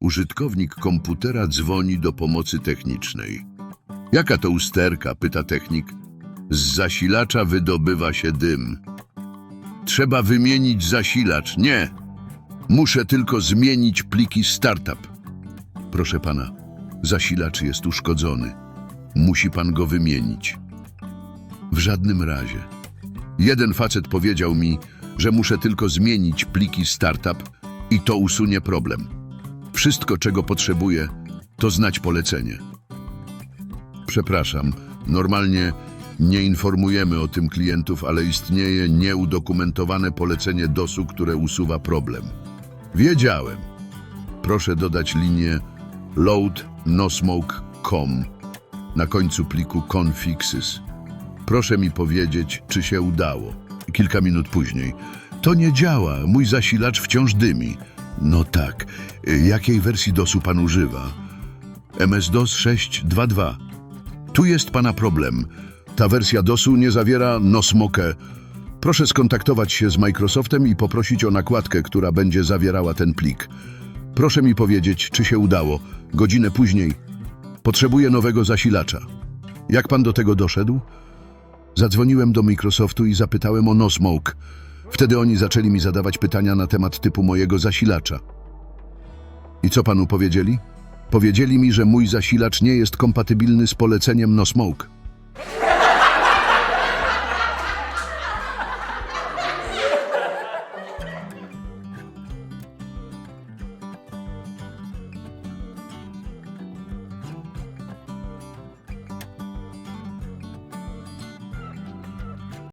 Użytkownik komputera dzwoni do pomocy technicznej. Jaka to usterka? pyta technik. Z zasilacza wydobywa się dym. Trzeba wymienić zasilacz. Nie. Muszę tylko zmienić pliki startup. Proszę pana, zasilacz jest uszkodzony. Musi pan go wymienić. W żadnym razie. Jeden facet powiedział mi, że muszę tylko zmienić pliki startup i to usunie problem. Wszystko, czego potrzebuję, to znać polecenie. Przepraszam, normalnie nie informujemy o tym klientów, ale istnieje nieudokumentowane polecenie DOS-u, które usuwa problem. Wiedziałem. Proszę dodać linię load.nosmoke.com na końcu pliku confixes. Proszę mi powiedzieć, czy się udało. Kilka minut później. To nie działa, mój zasilacz wciąż dymi. No tak. Jakiej wersji DOS-u pan używa? MS-DOS 6.2.2. Tu jest pana problem. Ta wersja DOS-u nie zawiera nosmoke. Proszę skontaktować się z Microsoftem i poprosić o nakładkę, która będzie zawierała ten plik. Proszę mi powiedzieć, czy się udało. Godzinę później. Potrzebuję nowego zasilacza. Jak pan do tego doszedł? Zadzwoniłem do Microsoftu i zapytałem o Nosmoke. Wtedy oni zaczęli mi zadawać pytania na temat typu mojego zasilacza. I co panu powiedzieli? Powiedzieli mi, że mój zasilacz nie jest kompatybilny z poleceniem Nosmoke.